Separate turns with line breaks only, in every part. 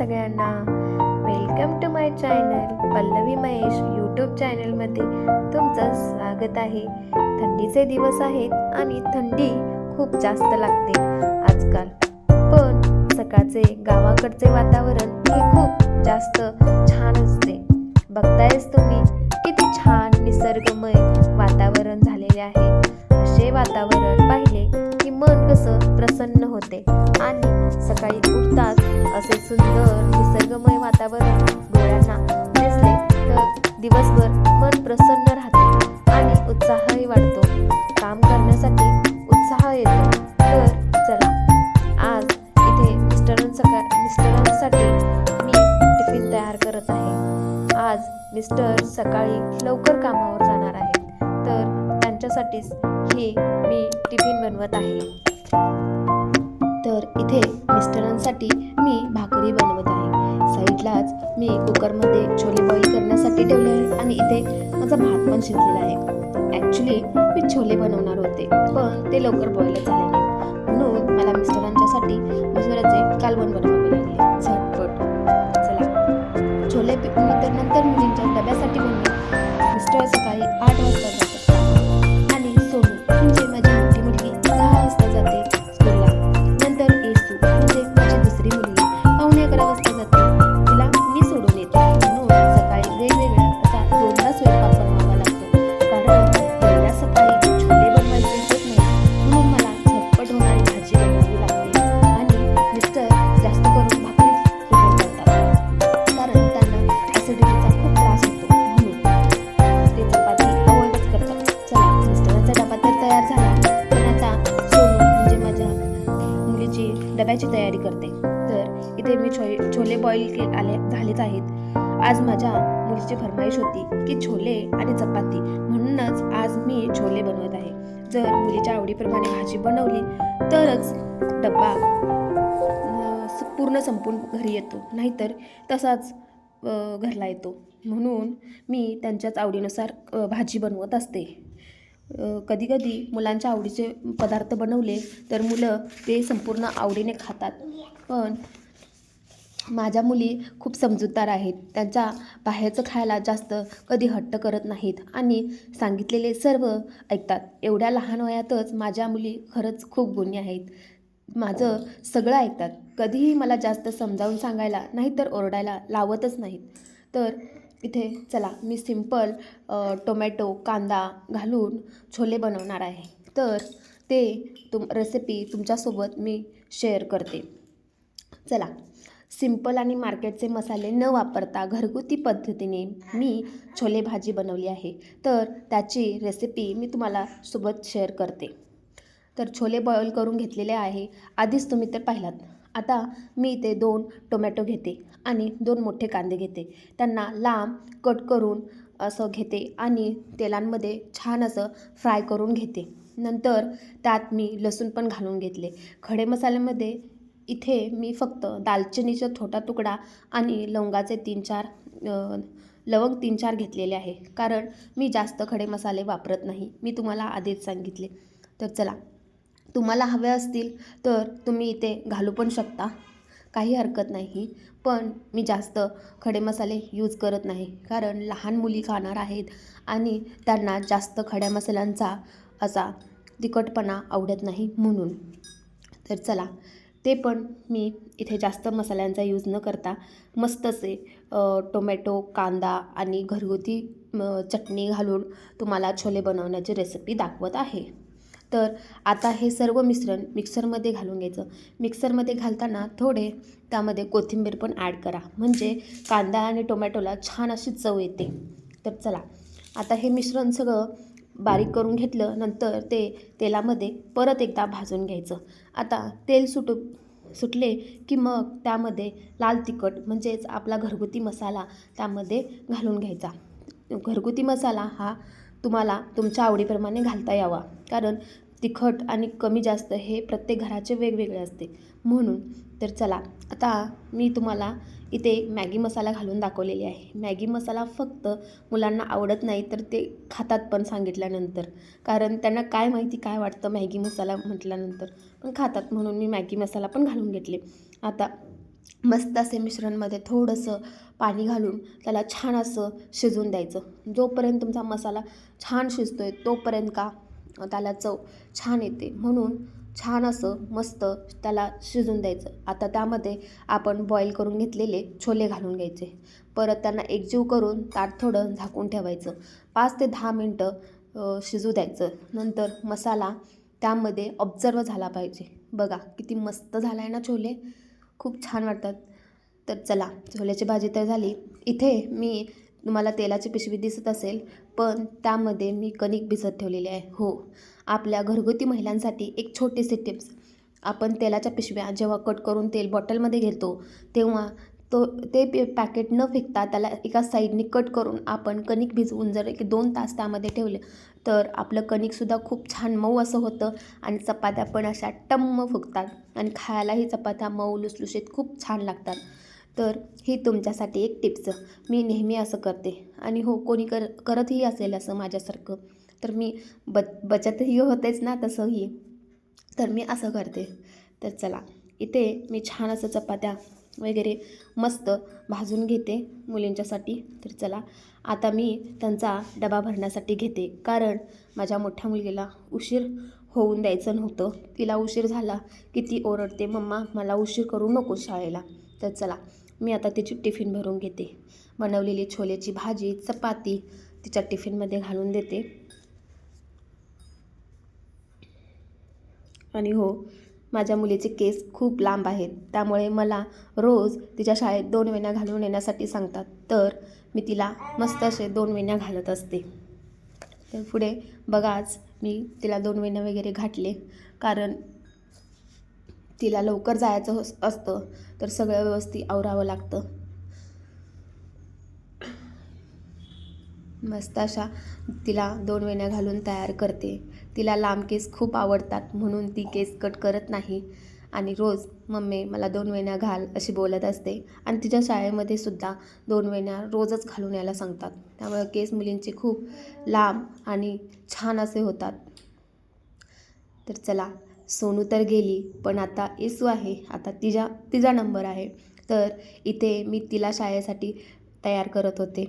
सगळ्यांना. Welcome to my channel Pallavi Mahesh YouTube चॅनलमध्ये तुमचं स्वागत आहे. थंडीचे दिवस आहेत आणि थंडी खूप जास्त लागते आजकाल. पण सकाळचे गावाकडचे वातावरण हे खूप जास्त छान असते. बघतायच तुम्ही किती छान निसर्गमय वातावरण झालेले आहे. असे वातावरण पाहिले की मन कसं प्रसन्न होते. मिस्टर सकाळी लवकर कामावर जाणार आहेत. तर त्यांच्यासाठीच हे मी टिफिन बनवत आहे. तर इथे मिस्टरांसाठी मी भाकरी बनवत आहे. साईडलाच मी कुकरमध्ये छोले बॉईल करण्यासाठी ठेवले आहे आणि इथे माझा भात पण शिजलेला आहे. ॲक्च्युली मी छोले बनवणार होते पण ते लवकर बॉईल झाले नाही म्हणून मला मिस्टरांच्यासाठी मजुराचे कालवण बनवले बॉईल के आले झालेच आहेत. आज माझ्या मुलीची फरमाईश होती की छोले आणि चपाती. म्हणूनच आज मी छोले बनवत आहे. जर मुलीच्या आवडीप्रमाणे भाजी बनवली तरच डब्बा पूर्ण संपून घरी येतो. नाहीतर तसाच घरला येतो. म्हणून मी त्यांच्याच आवडीनुसार भाजी बनवत असते. कधीकधी मुलांच्या आवडीचे पदार्थ बनवले तर मुलं ते संपूर्ण आवडीने खातात. पण माझ्या मुली खूप समजूतदार आहेत. त्यांच्या बाहेरचं खायला जास्त कधी हट्ट करत नाहीत आणि सांगितलेले सर्व ऐकतात. एवढ्या लहान वयातच माझ्या मुली खरंच खूप गुणी आहेत. माझं सगळं ऐकतात. कधीही मला जास्त समजावून सांगायला नाहीतर ओरडायला लावतच नाहीत. तर इथे चला मी सिंपल टोमॅटो कांदा घालून छोले बनवणार आहे. तर ते तुम रेसिपी तुमच्यासोबत मी शेअर करते. चला सिंपल आणि मार्केटचे मसाले न वापरता घरगुती पद्धतीने मी छोले भाजी बनवली आहे. तर त्याची रेसिपी मी तुम्हाला सोबत शेअर करते. तर छोले बॉईल करून घेतलेले आहे. आधीच तुम्ही तर पाहिलात. आता मी इथे दोन टोमॅटो घेते आणि दोन मोठे कांदे घेते. त्यांना लांब कट करून असं घेते आणि तेलांमध्ये छान असं फ्राय करून घेते. नंतर त्यात मी लसूण पण घालून घेतले. खडे मसाल्यामध्ये इथे मी फक्त दालचिनीचा छोटा तुकडा आणि लवंगाचे तीन चार लवंग तीन चार घेतलेले आहे. कारण मी जास्त खडे मसाले वापरत नाही. मी तुम्हाला आधीच सांगितले. तर चला. तुम्हाला हवे असतील तर तुम्ही इथे घालू पण शकता. काही हरकत नाही. पण मी जास्त खडे मसाले यूज करत नाही. कारण लहान मुली खाणार आहेत आणि त्यांना जास्त खड्या मसाल्यांचा असा तिखटपणा आवडत नाही म्हणून. तर चला. ते पण मी इथे जास्त मसाल्यांचा यूज न करता मस्त असे टोमॅटो कांदा आणि घरगुती चटणी घालून तुम्हाला छोले बनवण्याची रेसिपी दाखवत आहे. तर आता हे सर्व मिश्रण मिक्सरमध्ये घालून घ्यायचं. मिक्सरमध्ये घालताना थोडे त्यामध्ये कोथिंबीर पण ॲड करा. म्हणजे कांदा आणि टोमॅटोला छान अशी चव येते. तर चला आता हे मिश्रण सगळं बारीक करून घेतलं नंतर ते तेलामध्ये परत एकदा भाजून घ्यायचं. आता तेल सुटू सुटले की मग त्यामध्ये लाल तिखट म्हणजेच आपला घरगुती मसाला त्यामध्ये घालून घ्यायचा. घरगुती मसाला हा तुम्हाला तुमच्या आवडीप्रमाणे घालता यावा. कारण तिखट आणि कमी जास्त हे प्रत्येक घराचे वेगवेगळे असते. म्हणून तर चला आता मी तुम्हाला इथे मॅगी मसाला घालून दाखवलेली आहे. मॅगी मसाला फक्त मुलांना आवडत नाही तर ते खातात पण सांगितल्यानंतर. कारण त्यांना काय माहिती काय वाटतं मॅगी मसाला म्हटल्यानंतर. पण खातात म्हणून मी मॅगी मसाला पण घालून घेतले. आता
मस्त असे मिश्रणमध्ये थोडंसं पाणी घालून त्याला छान असं शिजवून द्यायचं. जोपर्यंत तुमचा मसाला छान शिजतो आहे तोपर्यंत का त्याला चव छान येते. म्हणून छान असं मस्त त्याला शिजून द्यायचं. आता त्यामध्ये आपण बॉईल करून घेतलेले छोले घालून घ्यायचे. परत त्यांना एकजीव करून ताट थोडं झाकून ठेवायचं. पाच ते दहा मिनटं शिजू द्यायचं. नंतर मसाला त्यामध्ये ऑब्झर्व झाला पाहिजे. बघा किती मस्त झाला आहे ना छोले. खूप छान वाटतात. तर चला छोल्याची भाजी तर झाली. इथे मी तुम्हाला तेलाची पिशवी दिसत असेल पण त्यामध्ये मी कणिक भिजत ठेवलेली आहे. हो आपल्या घरगुती महिलांसाठी एक छोटीशी टिप्स. आपण तेलाच्या पिशव्या जेव्हा कट करून तेल बॉटलमध्ये घेतो तेव्हा तो ते पे पॅकेट न फेकता त्याला एका साईडने कट करून आपण कणिक भिजवून जर एक दोन तास त्यामध्ये ठेवले तर आपलं कणिकसुद्धा खूप छान मऊ असं होतं आणि चपात्या पण अशा टम्म फुगतात आणि खायलाही चपात्या मऊ लुसलुशीत खूप छान लागतात. तर ही तुमच्यासाठी एक टिप्स. मी नेहमी असं करते. आणि हो कोणी कर करतही असेल असं माझ्यासारखं तर मी ब बचतही होतेच ना तसंही. तर मी असं करते. तर चला इथे मी छान असं चपात्या वगैरे मस्त भाजून घेते मुलींच्यासाठी. तर चला आता मी त्यांचा डबा भरण्यासाठी घेते. कारण माझ्या मोठ्या मुलगीला उशीर होऊन द्यायचं नव्हतं. तिला उशीर झाला. की ती ओरडते मम्मा मला उशीर करू नको शाळेला. तर चला मी आता तिची टिफिन भरून घेते. बनवलेली छोलेची भाजी चपाती तिच्या टिफिनमध्ये घालून देते. आणि हो माझ्या मुलीचे केस खूप लांब आहेत. त्यामुळे मला रोज तिच्या शाळेत दोन वेण्या घालून येण्यासाठी सांगतात. तर मी तिला मस्त असे दोन वेण्या घालत असते. तर पुढे बघाच मी तिला दोन वेण्या वगैरे घातले. कारण तिला लवकर जायचं असतं. तर सगळं व्यवस्थित आवरावं लागतं. मस्त अशा तिला दोन वेण्या घालून तयार करते. तिला लांब केस खूप आवडतात म्हणून ती केस कट करत नाही. आणि रोज मम्मी मला दोन वेण्या घाल अशी बोलत असते. आणि तिच्या शाळेमध्ये सुद्धा दोन वेण्या रोजच घालून यायला सांगतात. त्यामुळे केस मुलींचे खूप लांब आणि छान असे होतात. तर चला सोनू तर गेली पण आता येसू आहे. आता तिचा तिचा नंबर आहे. तर इथे मी तिला शाळेसाठी तयार करत होते.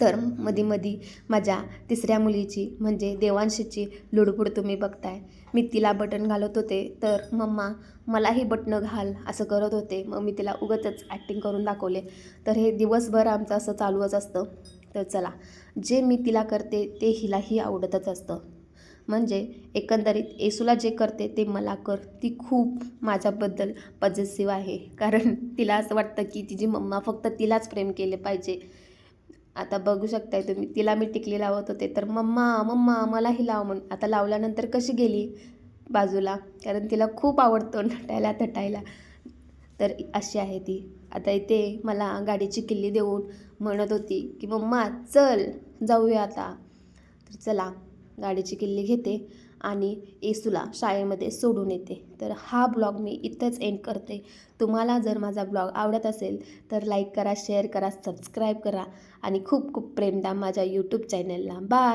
तर मधी मधी माझ्या तिसऱ्या मुलीची म्हणजे देवांशीची लुडबुड तुम्ही बघताय. मी तिला बटन घालत होते. तर मम्मा मलाही बटणं घाल असं करत होते. मग मी तिला उगतच ॲक्टिंग करून दाखवले. तर हे दिवसभर आमचं असं चालूच असतं. तर चला जे मी तिला करते ते हिलाही आवडतच असतं. म्हणजे एकंदरीत येसूला जे करते ते मला कर. ती खूप माझ्याबद्दल पॉझिटिव्ह आहे. कारण तिला असं वाटतं की तिची मम्मा फक्त तिलाच प्रेम केले पाहिजे. आता बघू शकताय तुम्ही तिला मी टिकली लावत होते तर मम्मा मम्मा मलाही लाव म्हणून आता लावल्यानंतर कशी गेली बाजूला? कारण तिला खूप आवडतं नटायला थटायला. तर अशी आहे ती. आता इथे मला गाडीची किल्ली देऊन म्हणत होती की मम्मा चल जाऊया आता. तर चला. गाडीची किल्ली घेते आणि येसूला शाळेमध्ये सोडून येते. तर हा ब्लॉग मी इथंच एंड करते. तुम्हाला जर माझा ब्लॉग आवडत असेल तर लाईक करा शेअर करा सबस्क्राईब करा आणि खूप खूप प्रेम द्या माझ्या यूट्यूब चॅनलला बाय